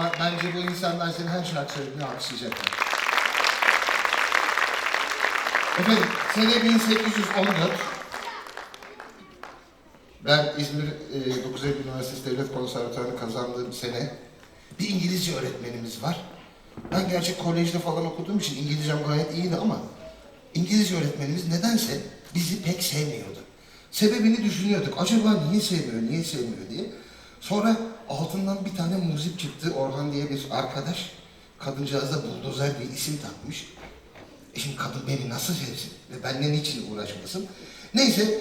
Ama bence bu insanlar senin her şarkı söylediğini alkışlayacaklar. Efendim, sene 1814. Ben İzmir e, 9 Eylül Üniversitesi Devlet Konservatuarı'nı kazandığım sene bir İngilizce öğretmenimiz var. Ben gerçi kolejde falan okuduğum için İngilizcem gayet iyiydi ama İngilizce öğretmenimiz nedense bizi pek sevmiyordu. Sebebini düşünüyorduk. Acaba niye sevmiyor, niye sevmiyor diye. Sonra altından bir tane muzip çıktı. Orhan diye bir arkadaş. Kadıncağız da buldozer bir isim takmış. E şimdi kadın beni nasıl sevsin ve benimle niçin uğraşmasın? Neyse,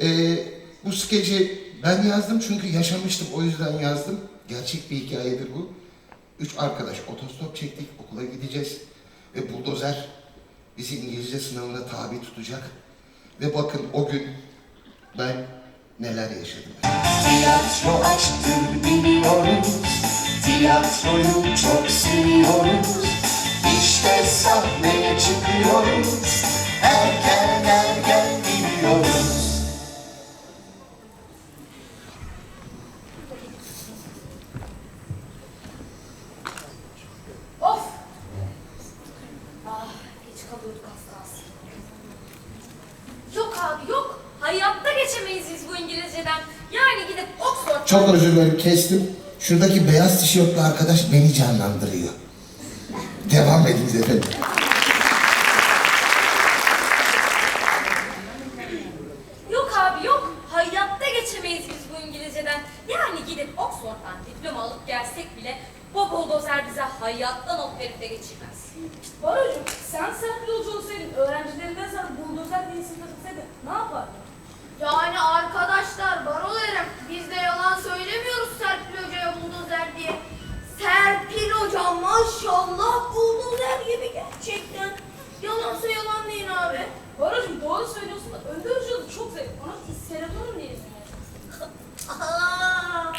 e, bu skeci ben yazdım çünkü yaşamıştım o yüzden yazdım. Gerçek bir hikayedir bu. Üç arkadaş otostop çektik, okula gideceğiz ve buldozer bizi İngilizce sınavına tabi tutacak. Ve bakın o gün neler yaşadım. Tiyatro aşktır biliyoruz. Tiyatroyu çok seviyoruz. İşte sahneye çıkıyoruz. Erken Çok özür dilerim kestim. Şuradaki beyaz tişörtlü arkadaş beni canlandırıyor. Devam ediniz efendim. Yok abi yok. Hayatta geçemeyiz biz bu İngilizceden. Yani gidip Oxford'dan diploma alıp gelsek bile bu buldozer bize hayatta not verip de geçirmez. Barocuğum sen Serpil Hoca olsaydın öğrencilerinden sana buldozer diye takılsaydın ne yapardın? Yani arkadaşlar barolarım biz de yalan söylemiyoruz Serpil Hoca'ya buldozer diye. Serpil Hoca maşallah buldozer gibi gerçekten. Yalansa yalan deyin abi. Barocuğum doğru söylüyorsun da Önder Hoca da çok zevk. Ona iskeletonum diye isim verdin. Aa,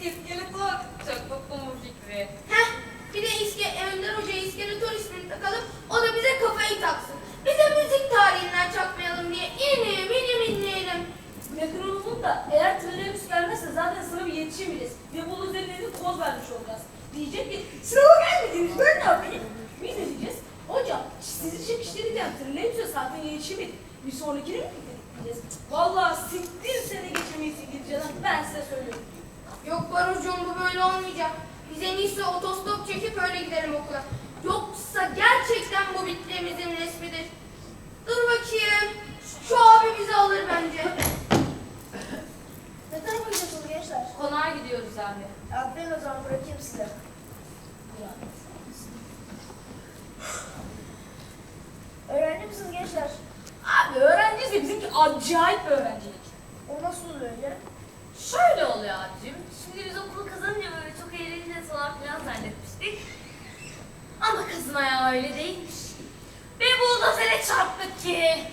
İskeletor. Çok mutlu bu fikri. Heh bir de iske, Önder Hoca'ya iskeletor ismini takalım o da bize kafayı taksın. Bize müzik tarihinden çakmayalım diye inim inim inleyelim. Metronomun da eğer trolleybüs gelmezse zaten sınavı yetişemeyiz. Ve buldozerine de koz vermiş olacağız. Diyecek ki sınava gelmediniz ben ne yapayım? Biz de diyeceğiz hocam sizi çekiştireceğim trolleybüse zaten yetişemedik. Bir sonrakine mi gidelim diyeceğiz. Vallahi siktir sene geçemeyiz İngilizceden ben size söylüyorum. Yok barocuğum bu böyle olmayacak. Biz en iyisi otostop çekip öyle gidelim okula. Yoksa gerçekten bu bittiğimizin resmidir. Dur bakayım. Şu abi bizi alır bence. Gençler? Konağa gidiyoruz abi. Aferin o zaman bırakayım size. Öğrenci misiniz gençler? Abi öğrenciyiz de bizimki acayip bir öğrencilik. O nasıl oluyor öyle? Şöyle oluyor abicim. Şimdi biz okulu kazanınca böyle çok eğleneceğiz falan filan zannetmiştik. Ama kızın ayağı öyle değilmiş. Bir buldozere çarptık ki.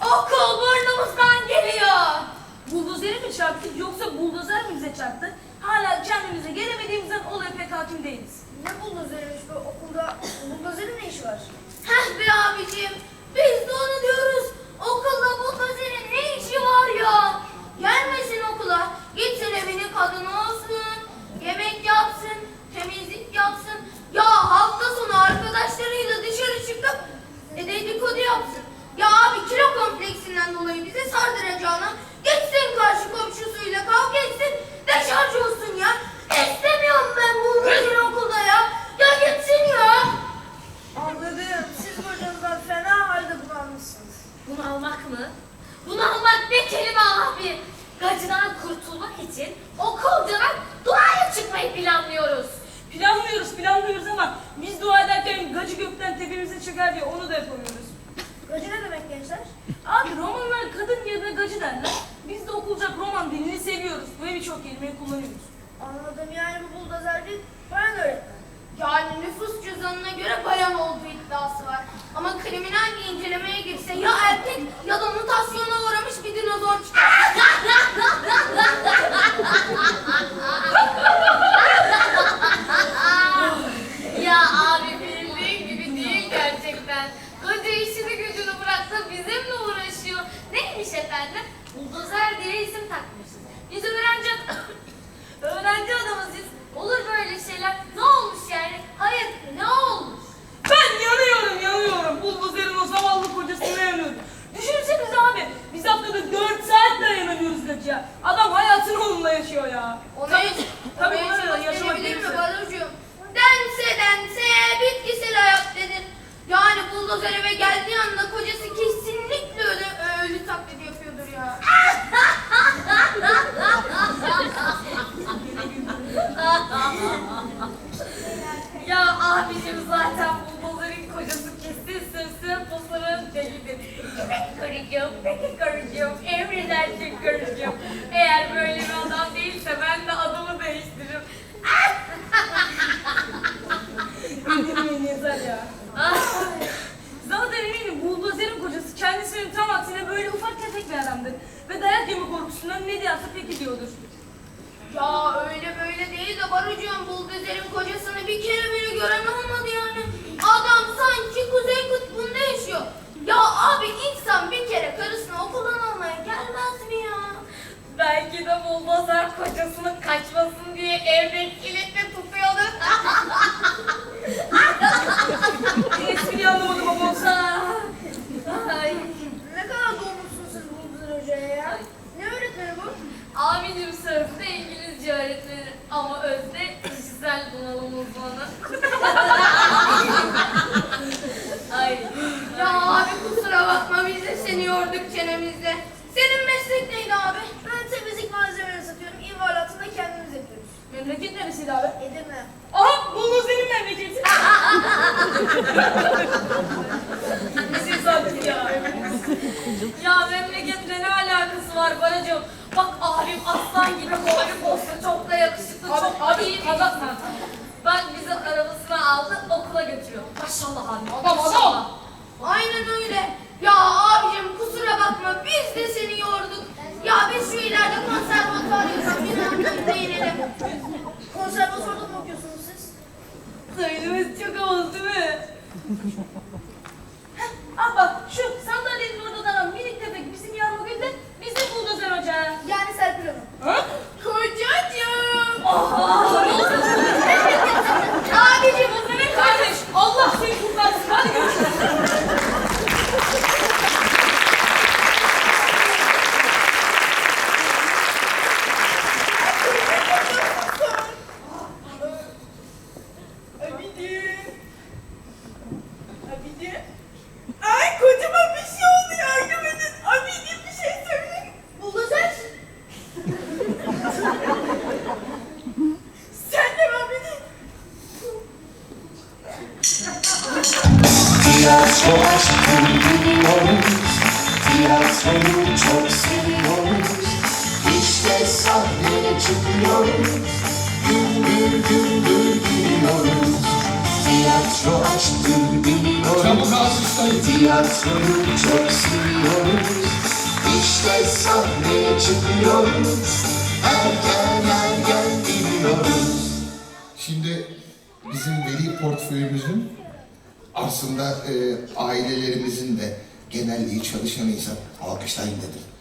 Okul burnumuzdan geliyor. Buldozeri mi çarptık yoksa buldozer mi bize çarptı? Hala kendimize gelemediğimizden olaya pek hakim değiliz. Ne buldozeriymiş bu okulda? Buldozerin ne işi var? Heh be abicim. Biz de onu diyoruz. Okulda buldozerin ne işi var ya? Gelmesin okula. Gitsin evine kadın olsun. Yemek yapsın. Temizlik yapsın. Ya hafta sonu arkadaşlarıyla dışarı çıkıp e, dedikodu yapsın. Ya abi kilo kompleksinden dolayı bize sardıracağına gitsin karşı komşusuyla kavga etsin. Deşarj olsun ya. İstemiyorum ben bu buldozer okulda ya. Ya gitsin ya. Anladım. Siz hocanızdan fena halde bunalmışsınız. Bunu almak mı? Bunu almak ne kelime abi? Gacıdan kurtulmak için okuldan duaya çıkmayı planlıyoruz. Planlıyoruz planlıyoruz ama biz dua ederken gacı gökten tepemize çıkar diye onu da yapamıyoruz. Gacı ne demek gençler? Abi romanlar kadın yerine gacı derler. Biz de okulca roman dilini seviyoruz ve birçok kelimeyi kullanıyoruz. Anladım yani bu buldozer bir bayan öğretmen. Yani nüfus cüzdanına göre bayan olduğu iddiası var. Ama kriminal bir incelemeye girse ya erkek ya da mutasyona uğramış bir dinozor çıkar. Ya abi bildiğin gibi değil gerçekten. Koca işini gücünü bıraktı bizimle uğraşıyor. Neymiş efendim? Buldozer diye isim takmışız. Biz öğrenci, öğrenci adamız biz. Olur ya. Onu Tabii, hiç, tabii onu hiç bunları da yaşamak gösterebilir mi gerekirse. Balucuğum? Dense dense bitkisel hayat denir. Yani buldozer eve geldiği anda kocası kesinlikle ölü, ölü taklidi yapıyordur ya. Ya abicim zaten buldozerin kocası kesin sırsı posarın delidir. Peki karıcığım, peki karıcığım, emredersin karıcığım. Eğer böyle bir adam değilse ben de adımı değiştiririm. Bildirim yeter ya. Zaten eminim buldozerin kocası kendisinin tam aksine böyle ufak tefek bir adamdır. Ve dayak yeme korkusundan ne diyorsa peki diyordur. Ya öyle böyle değil de Barucuğum buldozer'in kocasını bir kere bile gören olmadı yani. Adam sanki Kuzey Kutbu'nda yaşıyor. Ya abi insan bir kere karısını okuldan almaya gelmez mi ya? Belki de buldozer kocasının kaçmasın diye evde kilitli tutuyordur. Espriyi anlamadım ama olsa. Ay. Ne kadar doğmuşsun siz Buldozer Hoca'ya ya? Ne öğretmeni bu? Abicim sözde İngilizce öğretmeni ama özde kişisel bunalım uzmanı. Ay. Ya abi kusura bakma biz de seni yorduk çenemizde. Senin meslek neydi abi? Ben temizlik malzemeleri satıyorum. İmalatını da kendimiz yapıyoruz. Memleket neresiydi abi? Edirne. Aha buldozerin memleketi. Ne tesadüf ya. Ya memleketle ne alakası var Baracığım? Bak abim aslan gibi boylu posta çok da yakışıklı çok abi, iyi bir adam-. Bak bizi arabasına aldı okula götürüyor. Maşallah abi. Adam, maşallah. Aynen öyle. Ya abicim kusura bakma biz de seni yorduk. Ya biz şu ileride konservatuvar yazan binanın inelim. Konservatuvarda mı okuyorsunuz siz? Sayınımız çok havalı değil mi? about Tiyatro aşkı biliyoruz Tiyatroyu çok seviyoruz İşte sahneye çıkıyoruz Gümbür gümbür gülüyoruz Tiyatro aşkı biliyoruz Çabuk alkışlayın. Tiyatroyu çok seviyoruz İşte sahneye çıkıyoruz Erken erken biliyoruz Şimdi bizim veli portföyümüzün aslında e, ailelerimizin de genelliği çalışan insan alkışlayın dedim.